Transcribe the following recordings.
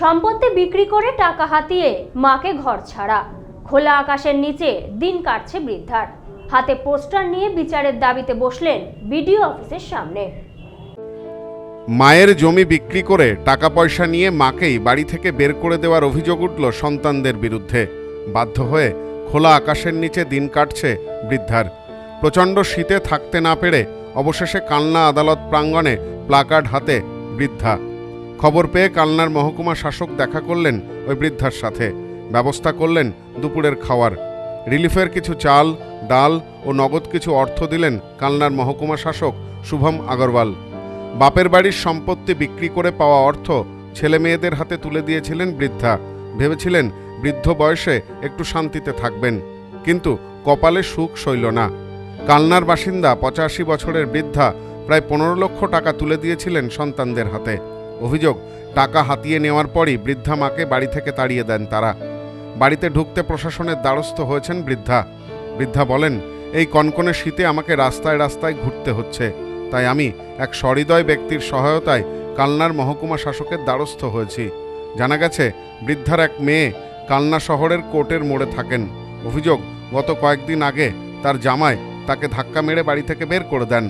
সম্পত্তি বিক্রি করে টাকা হাতিয়ে মাকে ঘর ছাড়া। খোলা আকাশের নিচে দিন কাটছে বৃদ্ধার। হাতে পোস্টার নিয়ে বিচারের দাবিতে বসলেন বিডিও অফিসের সামনে। মায়ের জমি বিক্রি করে টাকা পয়সা নিয়ে মাকেই বাড়ি থেকে বের করে দেওয়ার অভিযোগ উঠল সন্তানদের বিরুদ্ধে। বাধ্য হয়ে খোলা আকাশের নিচে দিন কাটছে বৃদ্ধার। প্রচণ্ড শীতে থাকতে না পেরে অবশেষে কালনা আদালত প্রাঙ্গণে প্লাকার্ড হাতে বৃদ্ধা। খবর পেয়ে কালনার মহকুমা শাসক দেখা করলেন ওই বৃদ্ধার সাথে। ব্যবস্থা করলেন দুপুরের খাওয়ার। রিলিফের কিছু চাল, ডাল ও নগদ কিছু অর্থ দিলেন কালনার মহকুমা শাসক শুভম আগরওয়াল। বাপের বাড়ির সম্পত্তি বিক্রি করে পাওয়া অর্থ ছেলে মেয়েদের হাতে তুলে দিয়েছিলেন বৃদ্ধা। ভেবেছিলেন বৃদ্ধ বয়সে একটু শান্তিতে থাকবেন। কিন্তু কপালে সুখ সইল না। কালনার বাসিন্দা পঁচাশি বছরের বৃদ্ধা প্রায় পনেরো লক্ষ টাকা তুলে দিয়েছিলেন সন্তানদের হাতে। অভিযোগ, টাকা হাতিয়ে নেওয়ার পরই বৃদ্ধা মাকে বাড়ি থেকে তাড়িয়ে দেন তারা। বাড়িতে ঢুকতে প্রশাসনের দ্বারস্থ হয়েছেন বৃদ্ধা। বৃদ্ধা বলেন, এই কনকনে শীতে আমাকে রাস্তায় রাস্তায় ঘুরতে হচ্ছে। তাই আমি এক সহৃদয় ব্যক্তির সহায়তায় কালনার মহকুমা শাসকের দ্বারস্থ হয়েছি। জানা গেছে, বৃদ্ধার এক মেয়ে কালনা শহরের কোর্টের মোড়ে থাকেন। অভিযোগ, গত কয়েকদিন আগে তার জামাই তাকে ধাক্কা মেরে বাড়ি থেকে বের করে দেন।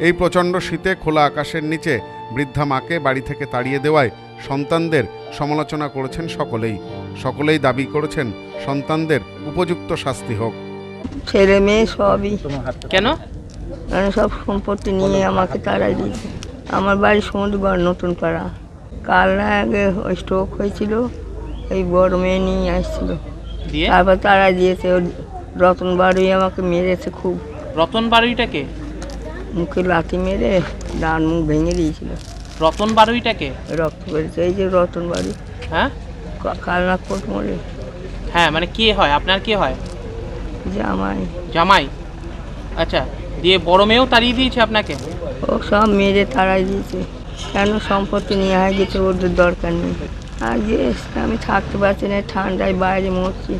এই প্রচণ্ড শীতে খোলা আকাশের নিচে বৃদ্ধা মাকে বাড়ি থেকে তাড়িয়ে দেওয়ায় সন্তানদের সমালোচনা করেছেন সকলেই। সকলেই দাবি করেছেন সন্তানদের উপযুক্ত শাস্তি হোক। ছেলে মেয়ে সবই। কেন? মানে সব সম্পত্তি নিয়ে আমাকে তাড়াই দিয়েছে। আমার বাড়ি সমুদ্রগড় নতুন পাড়া। কাল না আগে স্ট্রোক হয়েছিল এই বড় মেয়ে নিয়ে আসছিল। তারপর তাড়াই দিয়েছে রতন বাড়ি আমাকে মেরেছে খুব। রতন বাড়িটাকে মুখে লাথি মেরে ডান মুখ ভেঙে দিয়েছিল। রতন বাড়িটাকে রক্ত বেরিয়েছে এই যে রতন বাড়ি হ্যাঁ? কালনা কোট মোড়ে। হ্যাঁ মানে কে হয়? আপনার কে হয়? জামাই। জামাই? আচ্ছা দিয়ে বড় মেয়েও তাড়িয়ে দিয়েছে আপনাকে? ও সব মেরে তাড়াই দিয়েছে। কেন সম্পত্তি নিয়ে হয়ে গেছে ওদের দরকার নেই। আর যে আমি থাকতে পারছি না ঠান্ডায় বাইরে মরছি।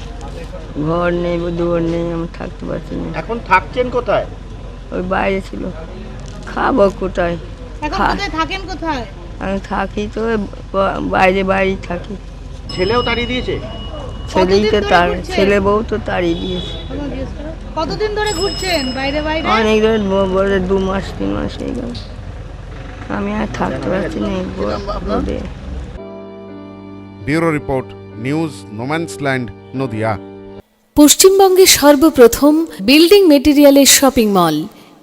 ঘর নেই দুয়ার নেই আমি থাকতে পারছি না। এখন থাকছেন কোথায়? ওই বাইরে ছিল। খাব কোথায়? থাকেন কোথায়? আমি থাকি তো বাইরে বাইরেই থাকি। ছেলেও তাড়িয়ে দিয়েছে? ছেলেই তো তার ছেলে বউ তো তাড়িয়ে দিয়েছে। কতদিন ধরে ঘুরছেন? বাইরে বাইরে? অনেক ধরে বলে দু মাস তিন মাস হয়ে গেল। আমি আর থাকতে পারছি না bureau report news no man's land Nadia. পশ্চিমবঙ্গের সর্বপ্রথম বিল্ডিং মেটেরিয়ালের শপিং মল।